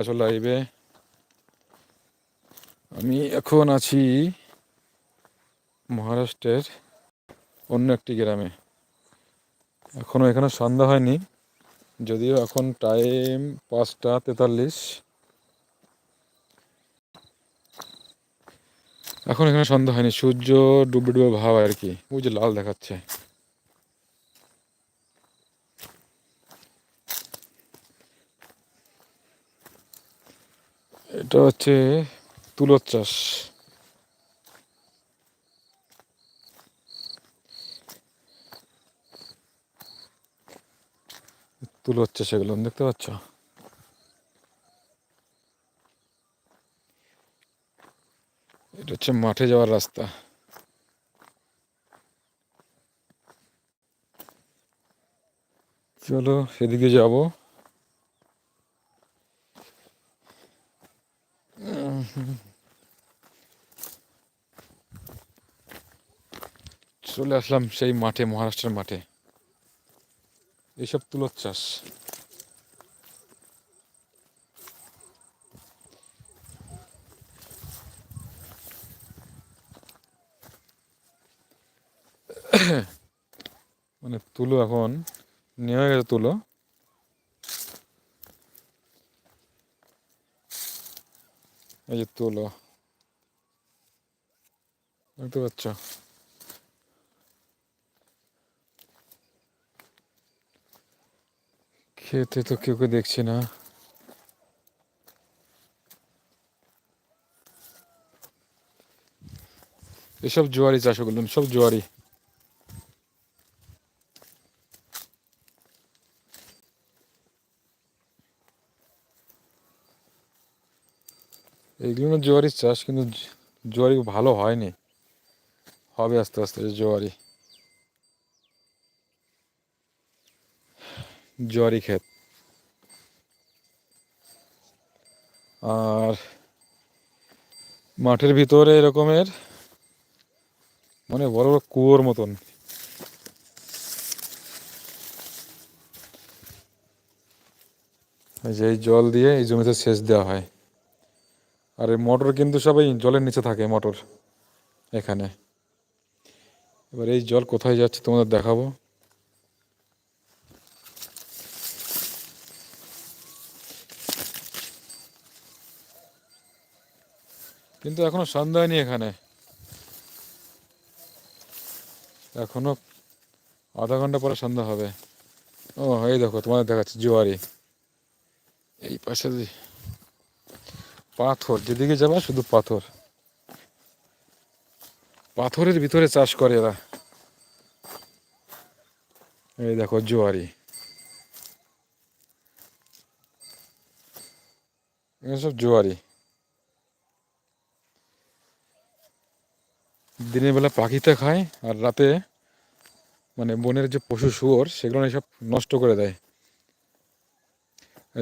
আসল লাইভে আমি এখন আছি মহারাষ্ট্রের অন্য একটি গ্রামে। এখনও এখানে সন্ধ্যা হয়নি, যদিও এখন টাইম পাঁচটা তেতাল্লিশ। এখন এখানে সন্ধ্যা হয়নি, সূর্য ডুবে ডুবে ভাব আর কি, ওই যে লাল দেখাচ্ছে। এটা হচ্ছে তুলোর চাষ। তুলোর চাষ এগুলো দেখতে পাচ্ছ? এটা হচ্ছে মাঠে যাওয়ার রাস্তা। চলো সেদিকে যাব। চলে আসলাম সেই মাঠে, মহারাষ্ট্রের মাঠে। এইসব তুলোর চাষ। মানে তুলো এখন নেমে গেছে তুলো। এই যে দেখতে পাচ্ছ? খেতে তো কেউ কেউ দেখছি না। এসব জোয়ারি চাষ করলাম, সব জোয়ারি। এইগুলো জোয়ারির চাষ কিন্তু জোয়ারি ভালো হয়নি। হবে আস্তে আস্তে জোয়ারি। জোয়ারি ক্ষেত। আর মাঠের ভিতরে এরকমের মানে বড় বড় কুয়োর মতন। যে জল দিয়ে এই জমিতে সেচ দেওয়া হয়। আর এই মোটর কিন্তু সবাই জলের নিচে থাকে, মোটর এখানে। এবার এই জল কোথায় যাচ্ছে তোমাদের দেখাবো। কিন্তু এখনও সন্ধ্যা হয়নি এখানে। এখনও আধা ঘণ্টা পরে সন্ধ্যা হবে। ও, এই দেখো তোমাদের দেখাচ্ছে জোয়ারি। এই পাশে পাথর, যেদিকে যাবা শুধু পাথর। পাথরের ভিতরে চাষ করে এরা। এই দেখো জোয়ারি। সব জোয়ারি। দিনের বেলা পাখিতে খায় আর রাতে মানে বনের যে পশু শুয়োর, সেগুলো সব নষ্ট করে দেয়।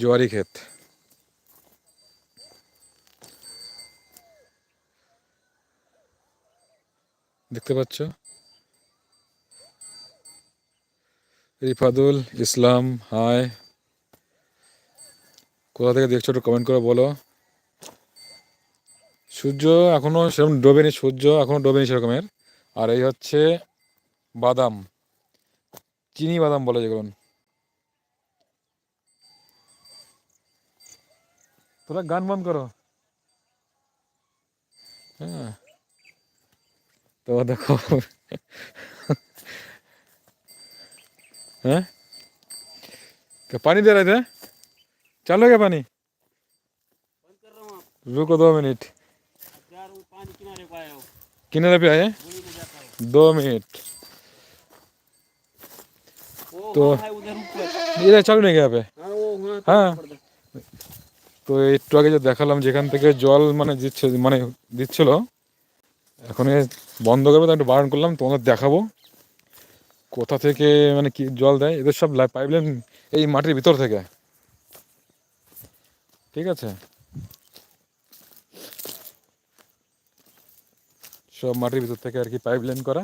জোয়ারি ক্ষেত। দেখতে পাচ্ছ? রিফাদুল ইসলাম হাই কোথা থেকে দেখছ একটু কমেন্ট করে বলো। সূর্য এখনও সেরকম ডোবেনি, সূর্য এখনও ডোবেনি সেরকমের। আর এই হচ্ছে বাদাম, চিনি বাদাম বলে যেগুলো। তোরা গান বন্ধ করো। হ্যাঁ। তো দেখো हैं क्या पानी दे रहे थे चालू है क्या पानी बंद कर रहा हूँ आप रुको दो मिनट जा रहा हूँ पानी किनारे को आया हूँ किनारे पे आए वहीं में जाता है दो मिनट वो तो- वहाँ है उधर ऊपर ये चालू नहीं गया पे हाँ वो वहाँ हाँ। पड़ दे। তো একটু আগে যে দেখালাম যেখান থেকে জল মানে দিচ্ছে মানে দিচ্ছিল এখন বন্ধ করবে তো একটু বারণ করলাম, তোমাদের দেখাবো। কোথা থেকে মানে কি জল দেয়, এদের সব পাইপ লাইন এই মাটির ভিতর থেকে। ঠিক আছে? সব মাটির ভিতর থেকে আর কি পাইপ লাইন করা।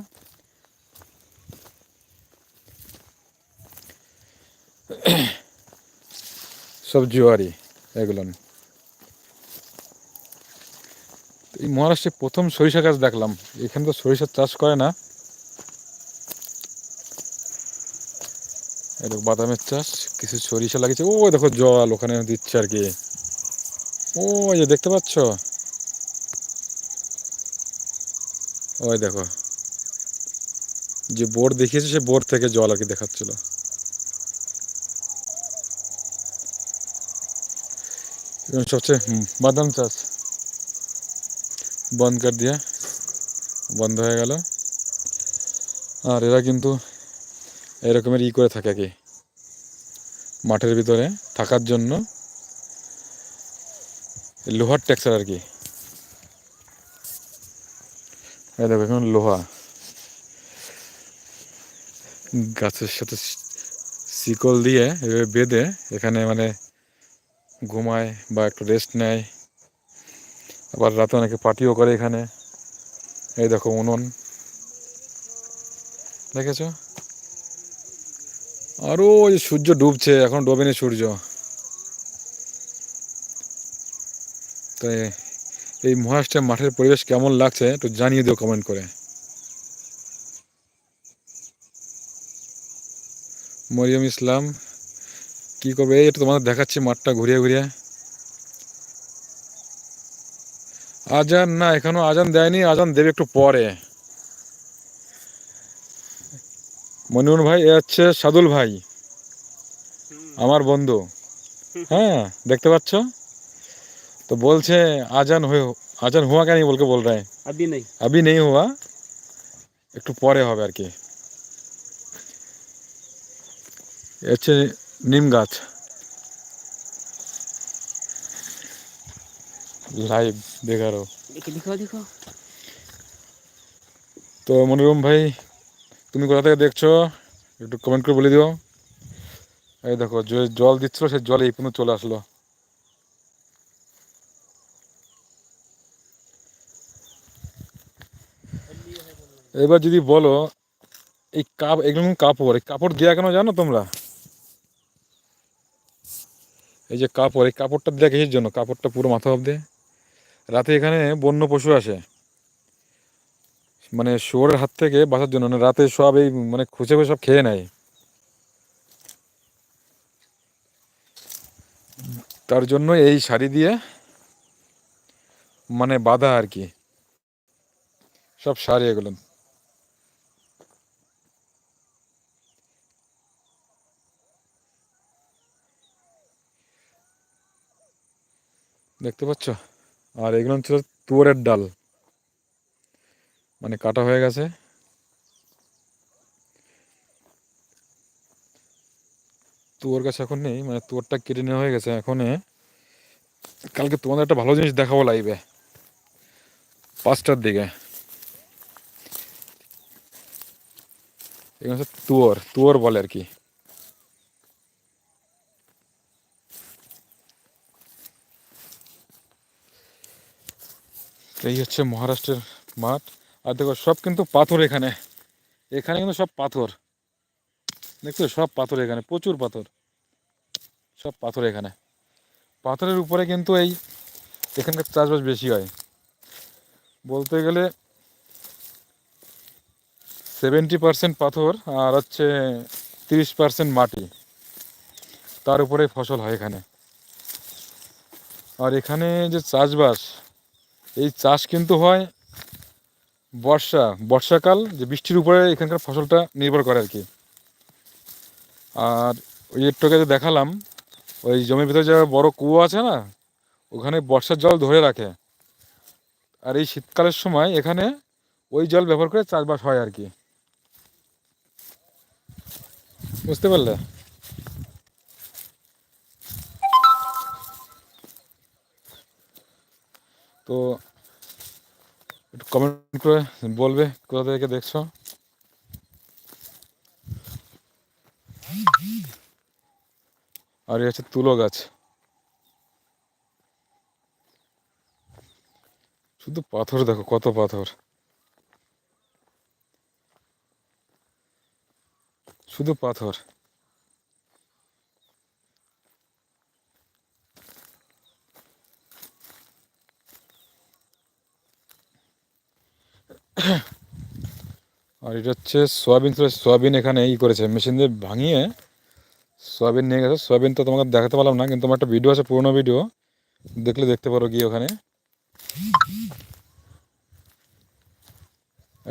সব জোয়ারি, এগুলো। এই মহারাষ্ট্রে প্রথম সরিষা গাছ দেখলাম। এখানে তো সরিষার চাষ করে না। এটা বাদামের চাষ, কিছু সরিষা লাগিয়েছে। ও দেখো জল ওখানে দিচ্ছে আর কি। ও এই যে দেখতে পাচ্ছ? ওই দেখো। যে বোর্ড দেখিয়েছে, সে বোর্ড থেকে জল আর কি দেখাচ্ছিল। সবচেয়ে বাদাম চাষ। বন্ধ কর দিয়া বন্ধ হয়ে গেল। আর এরা কিন্তু এরকমের ই করে থাকে কি, মাঠের ভিতরে থাকার জন্য লোহার টেক্সচার আর কি। দেখো এখন লোহা। গাছের সাথে শিকল দিয়ে এভাবে বেঁধে এখানে মানে ঘুমায় বা একটু রেস্ট নেয়। আবার রাতে অনেকে পার্টিও করে এখানে। এই দেখো উনুন। দেখেছ? আরও ওই সূর্য ডুবছে, এখন ডোবেনি সূর্য। তো এই মহারাষ্ট্রের মাঠের পরিবেশ কেমন লাগছে একটু জানিয়ে দিও কমেন্ট করে। মরিয়ম ইসলাম, কি করবে? এই তোমাদের দেখাচ্ছি মাঠটা ঘুরিয়ে ঘুরিয়ে। আজান না এখনও আজান দেয়নি আজান দেবে একটু পরে। মনিমন ভাই এ হচ্ছে সাদুল ভাই আমার বন্ধু। হ্যাঁ দেখতে পাচ্ছ? তো বলছে আজান হয়ে আজান হুয়া কেন বলকে বল রায়? আবি নেই। আবি নেই হুয়া। একটু পরে হবে আর কি। হচ্ছে নিম গাছ। লাইভ দেখারও देखो देखो देखो তো মনোরম ভাই তুমি কোথা থেকে দেখছো একটু কমেন্ট করে বলে দিও এই দেখো যে জল দিচ্ছিল সে জল এই পর্যন্ত চলে আসলো এবার যদি বলো এই কাপ এগুলো কোন কাপড় এই কাপড় দেওয়া কেন জানো তোমরা এই যে কাপড় এই কাপড়টা দেওয়া কিসের জন্য কাপড়টা পুরো মাথা অব্দে রাতে এখানে বন্য পশু আসে। মানে শুয়োরের হাত থেকে বাঁচার জন্য না রাতে সব এই মানে খুঁজে খুঁজে সব খেয়ে নেয়। তার জন্য এই শাড়ি দিয়ে মানে বাঁধা আর কি। সব শাড়ি এগুলো। দেখতে পাচ্ছ? আর এগুলো ছিল তুয়ারের ডাল। মানে কাটা হয়ে গেছে। তুয়োর গাছ এখন নেই মানে তুয়োরটা কেটে নেওয়া হয়ে গেছে। এখন কালকে তোমাদের একটা ভালো জিনিস দেখাবো লাইবে পাঁচটার দিকে। এগুলো হচ্ছে তুয়োর তুয়োর বলে আর কি। এই হচ্ছে মহারাষ্ট্রের মাঠ। আর দেখো, সব কিন্তু পাথর এখানে। এখানে কিন্তু সব পাথর। দেখছ? সব পাথর এখানে, প্রচুর পাথর। সব পাথর এখানে। পাথরের উপরে কিন্তু এই এখানকার চাষবাস বেশি হয়। বলতে গেলে সেভেন্টি পার্সেন্ট পাথর আর হচ্ছে তিরিশ পার্সেন্ট মাটি। তার উপরে ফসল হয় এখানে। আর এখানে যে চাষবাস এই চাষ কিন্তু হয় বর্ষা, বর্ষাকাল যে বৃষ্টির উপরে এখানকার ফসলটা নির্ভর করে আর কি। আর ওই একটুকে যে দেখালাম, ওই জমির ভিতরে যে বড় কুয়ো আছে না, ওখানে বর্ষার জল ধরে রাখে। আর এই শীতকালের সময় এখানে ওই জল ব্যবহার করে চাষবাস হয় আর কি। বুঝতে পারলে? তো একটু কমেন্ট করে বলবে কোথা থেকে দেখছ? আর এই হচ্ছে তুলো গাছ। শুধু পাথর দেখো, কত পাথর। শুধু পাথর। আর এটা হচ্ছে সোয়াবিন ছিল, সোয়াবিন এখানে ই করেছে মেশিন দিয়ে ভাঙিয়ে সোয়াবিন নিয়ে গেছে। সোয়াবিন তো তোমাকে দেখাতে পারলাম না, কিন্তু আমার একটা ভিডিও আছে, পুরোনো ভিডিও দেখলে দেখতে পারো গিয়ে ওখানে।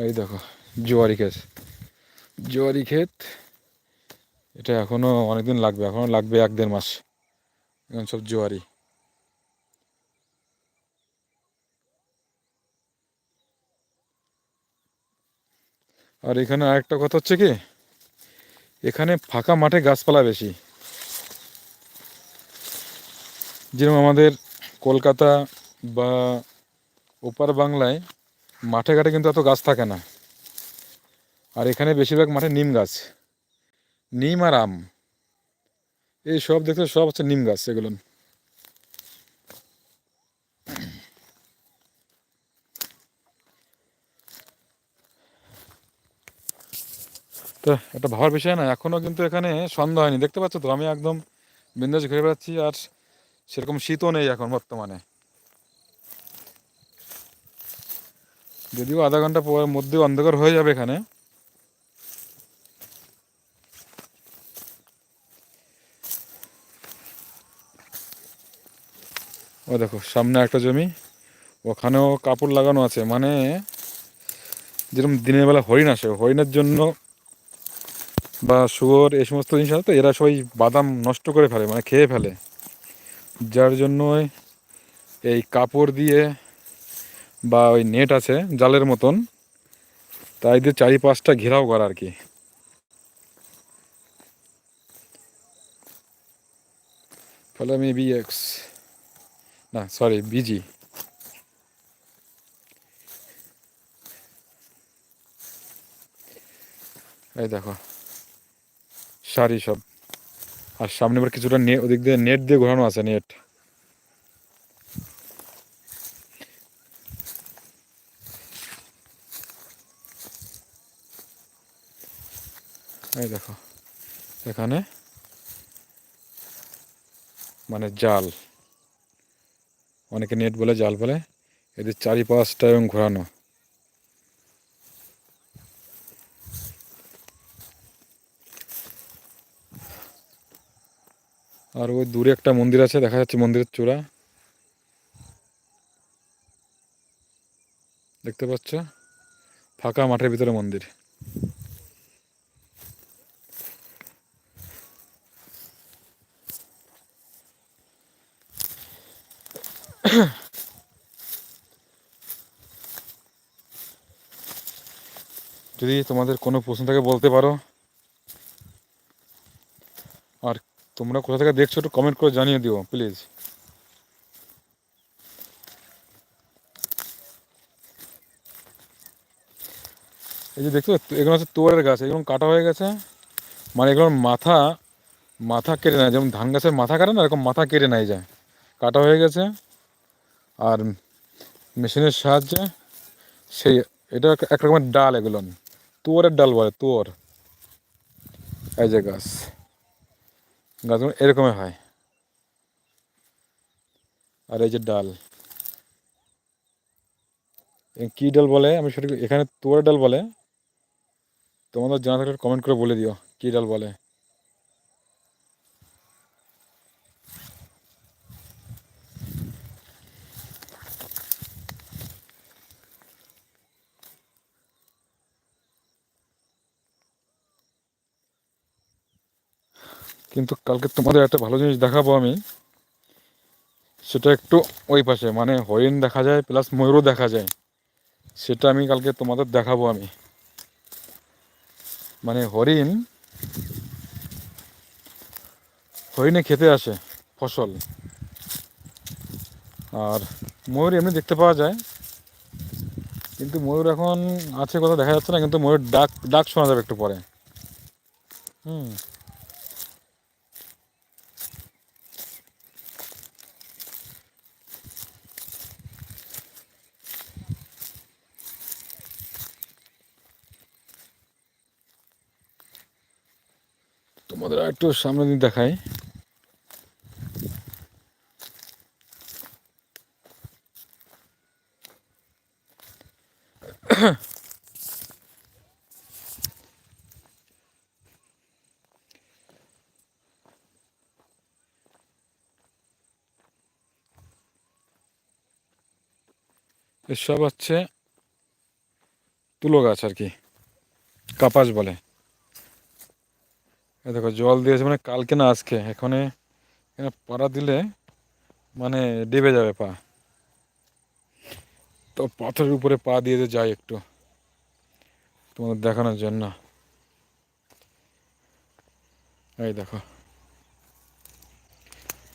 এই দেখো, জোয়ারি ক্ষেত। জোয়ারি ক্ষেত, এটা এখনও অনেকদিন লাগবে এখনও লাগবে এক দেড় মাস। এখন সব জোয়ারি। আর এখানে আরেকটা কথা হচ্ছে কি? এখানে ফাঁকা মাঠে গাছপালা বেশি। যেরকম আমাদের কলকাতা বা ওপার বাংলায় মাঠে ঘাটে কিন্তু এত গাছ থাকে না। আর এখানে বেশিরভাগ মাঠে নিম গাছ। নিম আর আম। এই সব দেখতে সব হচ্ছে নিম গাছ এগুলো। তো একটা ভাবার বিষয় না এখনও কিন্তু এখানে সন্ধ্যা হয়নি। দেখতে পাচ্ছ তো, আমি একদম বিন্দাস ঘুরে বেড়াচ্ছি আর সেরকম শীতও নেই এখন বর্তমানে। যদিও আধা ঘণ্টা পরের মধ্যে অন্ধকার হয়ে যাবে এখানে। ও দেখো, সামনে একটা জমি, ওখানেও কাপড় লাগানো আছে। মানে যেরকম দিনের বেলা হরিণ আসে, হরিণের জন্য বা শুয়োর এই সমস্ত জিনিস তো, এরা সবাই বাদাম নষ্ট করে ফেলে মানে খেয়ে ফেলে। যার জন্য এই কাপড় দিয়ে বা ওই নেট আছে, জালের মতন তাই দিয়ে চারি পাঁচটা ঘেরাও করা আর কি। ফলে আমি বি এক্স না সরি বিজি এই দেখো। শাড়ি সব। আর সামনে আবার কিছুটা নেট ওদিক দিয়ে নেট দিয়ে ঘোরানো আছে নেট এই দেখো, এখানে মানে জাল। অনেকে নেট বলে, জাল বলে। এদের চারি পাঁচটা এবং ঘোরানো। আর ওই দূরে একটা মন্দির আছে, দেখা যাচ্ছে মন্দিরের চূড়া। দেখতে পাচ্ছ? ফাঁকা মাঠের ভিতরে মন্দির। যদি তোমাদের কোনো প্রশ্ন থাকে বলতে পারো। আর তোমরা কোথা থেকে দেখছ একটু কমেন্ট করে জানিয়ে দিও প্লিজ এই যে দেখছ, এগুলো হচ্ছে তোয়ারের গাছ, এগুলো কাটা হয়ে গেছে। মানে এগুলোর মাথা মাথা কেটে নেয়, যেমন ধান গাছের মাথা কাটে না, এরকম মাথা কেটে নেয় যায় কাটা হয়ে গেছে। আর মেশিনের সাহায্যে সেই, এটা এক রকমের ডাল এগুলো। তুয়ারের ডাল বলে তুয়ার এই যে গাছ। গাছগুলো এরকমই হয়। আর এই যে ডাল। কি ডাল বলে? আমি সঠিক এখানে তোর ডাল বলে। তোমাদের জানা থাকলে কমেন্ট করে বলে দিও, কি ডাল বলে। কিন্তু কালকে তোমাদের একটা ভালো জিনিস দেখাবো আমি। সেটা একটু ওই পাশে মানে হরিণ দেখা যায় প্লাস ময়ূরও দেখা যায়। সেটা আমি কালকে তোমাদের দেখাবো আমি। মানে হরিণ হরিণে খেতে আসে ফসল। আর ময়ূর এমনি দেখতে পাওয়া যায়। কিন্তু ময়ূর এখন আছে কোথাও দেখা যাচ্ছে না, কিন্তু ময়ূর ডাক ডাক শোনা যাবে একটু পরে। হুম। তোমাদের একটু সামনে দিন দেখাই। এসব হচ্ছে তুলো গাছ আর কি কাপাস বলে। দেখো, জল দিয়েছে মানে কালকে না আজকে। এখানে এখানে পাড়া দিলে মানে ডেবে যাবে পা। তো পাথরের উপরে পা দিয়ে যাই একটু তোমাদের দেখানোর জন্য। এই দেখো,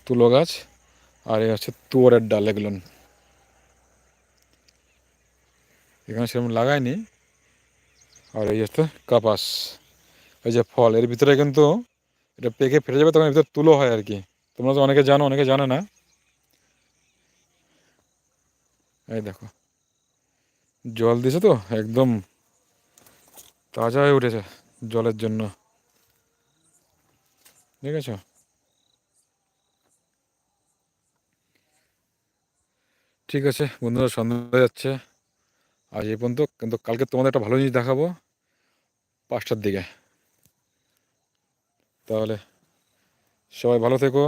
তুলো গাছ আর এই হচ্ছে তুয়ারের ডাল, এগুলো। এখানে সেরকম লাগায়নি আর এই হচ্ছে কাপাস। এই যে ফল, এর ভিতরে কিন্তু এটা পেকে ফেটে যাবে, তখন ভিতরে তুলো হয় আর কি। তোমরা তো অনেকে জানো, অনেকে জানে না। এই দেখো। জল দিছে তো, একদম তাজা হয়ে উঠেছে জলের জন্য। ঠিক আছে ঠিক আছে, বন্ধুরা, সন্ধ্যা যাচ্ছে। আজ এই পর্যন্ত, কিন্তু কালকে তোমাদের একটা ভালো জিনিস দেখাবো। পাঁচটার দিকে। তাহলে সবাই ভালো থেকো।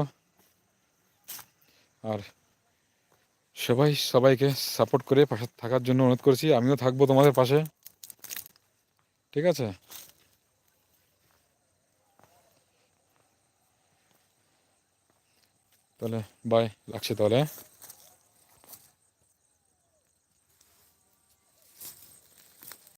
আর সবাই সবাইকে সাপোর্ট করে পাশে থাকার জন্য অনুরোধ করছি, আমিও থাকব তোমাদের পাশে। ঠিক আছে? তাহলে বাই রাখছি তাহলে?